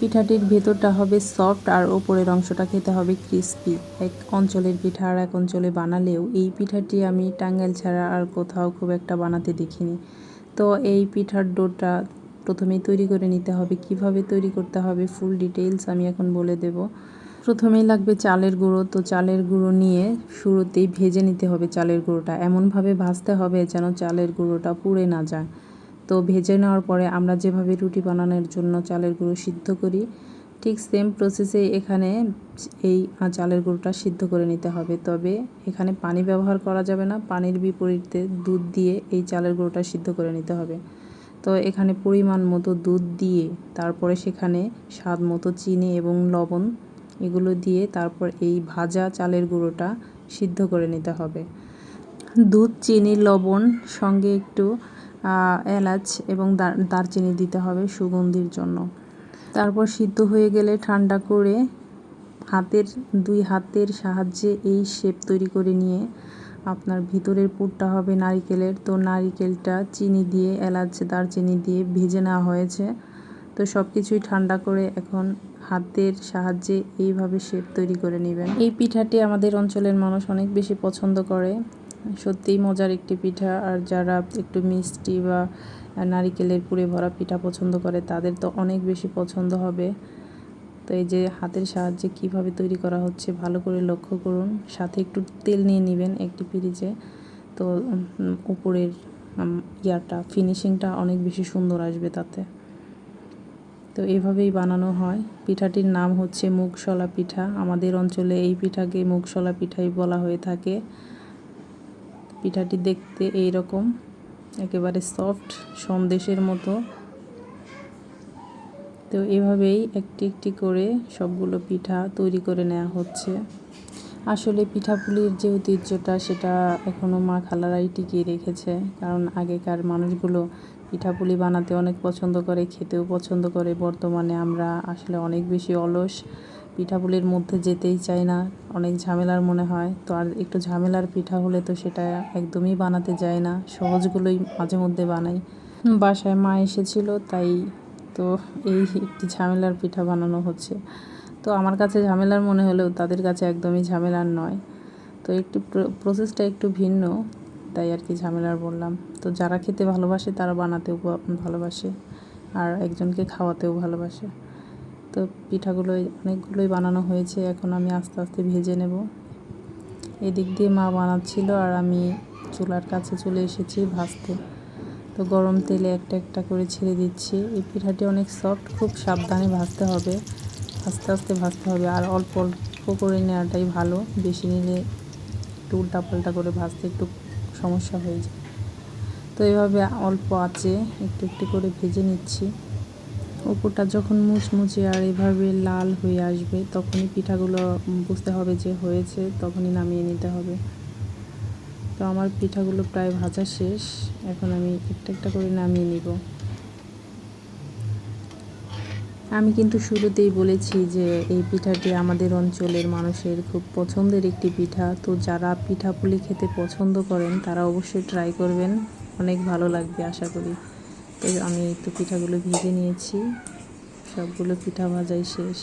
পিঠাটির ভেতরটা হবে সফট আর ওপরের অংশটা খেতে হবে ক্রিস্পি এক অঞ্চলের পিঠা আর এক অঞ্চলে বানালেও এই পিঠাটি আমি টাঙ্গাইল ছাড়া আর কোথাও খুব একটা বানাতে দেখিনি। তো এই পিঠার ডোটা প্রথমেই তৈরি করে নিতে হবে। কীভাবে তৈরি করতে হবে ফুল ডিটেলস আমি এখন বলে দেব। প্রথমেই লাগবে চালের গুঁড়ো। তো চালের গুঁড়ো নিয়ে শুরুতেই ভেজে নিতে হবে চালের গুঁড়োটা। এমনভাবে ভাজতে হবে যেন চালের গুঁড়োটা পুড়ে না যায়। তো ভেজে নেওয়ার পরে আমরা যেভাবে রুটি বানানোর জন্য চালের গুঁড়ো সিদ্ধ করি, ঠিক সেম প্রসেসে এখানে এই চালের গুঁড়োটা সিদ্ধ করে নিতে হবে। তবে এখানে পানি ব্যবহার করা যাবে না, পানির বিপরীতে দুধ দিয়ে এই চালের গুঁড়োটা সিদ্ধ করে নিতে হবে। তো এখানে পরিমাণ মতো দুধ দিয়ে, তারপরে সেখানে স্বাদ মতো চিনি এবং লবণ এগুলো দিয়ে তারপর এই ভাজা চালের গুঁড়োটা সিদ্ধ করে নিতে হবে। দুধ, চিনি, লবণ সঙ্গে একটু এলাচ এবং দারচিনি দিতে হবে সুগন্ধির জন্য। তারপর সিদ্ধ হয়ে গেলে ঠান্ডা করে হাতের, দুই হাতের সাহায্যে এই শেপ তৈরি করে নিয়ে আপনার ভিতরের পুরটা হবে নারিকেলের। তো নারিকেলটা চিনি দিয়ে, এলাচ, দারচিনি দিয়ে ভেজে নেওয়া হয়েছে। তো সব কিছুই ঠান্ডা করে এখন হাতের সাহায্যে এইভাবে শেপ তৈরি করে নেবেন। এই পিঠাটি আমাদের অঞ্চলের মানুষ অনেক বেশি পছন্দ করে। সত্যিই মজার একটি পিঠা। আর যারা একটু মিষ্টি বা নারিকেলের পুরে ভরা পিঠা পছন্দ করে, তাদের তো অনেক বেশি পছন্দ হবে। তো এই যে হাতের সাহায্যে কীভাবে তৈরি করা হচ্ছে, ভালো করে লক্ষ্য করুন। সাথে একটু তেল নিয়ে নেবেন একটি পিরিচে তো উপরের ইয়াটা, ফিনিশিংটা অনেক বেশি সুন্দর আসবে তাতে। তো এভাবেই বানানো হয়। পিঠাটির নাম হচ্ছে মুগশলা পিঠা। আমাদের অঞ্চলে এই পিঠাকে মুগশলা পিঠাই বলা হয়ে থাকে। পিঠাটি দেখতে এই রকম একেবারে সফট সন্দেশের মতো। তো এভাবেই একটি একটি করে সবগুলো পিঠা তৈরি করে নেওয়া হচ্ছে। আসলে পিঠাপুলির যে ঐতিহ্যটা, সেটা এখনও মা খালারাই টিকিয়ে রেখেছে। কারণ আগেকার মানুষগুলো পিঠাপুলি বানাতে অনেক পছন্দ করে, খেতেও পছন্দ করে। বর্তমানে আমরা আসলে অনেক বেশি অলস। পিঠাপুলির মধ্যে যেতেই চাই না, অনেক ঝামেলার মনে হয়। তো আর একটু ঝামেলার পিঠা হলে তো সেটা একদমই বানাতে যায় না, সহজগুলোই মাঝে মধ্যে বানাই। বাসায় মা এসেছিল, তাই তো এই একটি ঝামেলার পিঠা বানানো হচ্ছে। তো আমার কাছে ঝামেলার মনে হলেও তাদের কাছে একদমই ঝামেলার নয়। তো একটু প্রসেসটা একটু ভিন্ন, তাই আর কি ঝামেলার বললাম। তো যারা খেতে ভালোবাসে তারা বানাতেও ভালোবাসে, আর একজনকে খাওয়াতেও ভালোবাসে। তো পিঠাগুলোই, অনেকগুলোই বানানো হয়েছে। এখন আমি আস্তে আস্তে ভেজে নেব। এদিক দিয়ে মা বানাচ্ছিল আর আমি চুলার কাছে চলে এসেছি ভাজতে। তো গরম তেলে একটা একটা করে ছেড়ে দিচ্ছি। এই পিঠাটি অনেক সফট খুব সাবধানে ভাজতে হবে। আস্তে আস্তে ভাজতে হবে। আর অল্প অল্প করে নেওয়াটাই ভালো। বেশি নিলে একটু উল্টাপাল্টা করে ভাজতে একটু সমস্যা হয়ে যায়। তো এভাবে অল্প আছে একটু একটু করে ভেজে নিচ্ছি। উপরটা যখন মুচমুচে আর এভাবে লাল হয়ে আসবে, তখনই পিঠাগুলো বুঝতে হবে যে হয়েছে, তখনই নামিয়ে নিতে হবে। তো আমার পিঠাগুলো প্রায় ভাজা শেষ। এখন আমি একটা একটা করে নামিয়ে নিব। আমি কিন্তু শুরুতেই বলেছি যে এই পিঠাটি আমাদের অঞ্চলের মানুষের খুব পছন্দের একটি পিঠা। তো যারা পিঠাপুলি খেতে পছন্দ করেন, তারা অবশ্যই ট্রাই করবেন। অনেক ভালো লাগবে, আশা করি। তো আমি একটু পিঠাগুলো ভেজে নিয়েছি। সবগুলো পিঠা ভাজাই শেষ।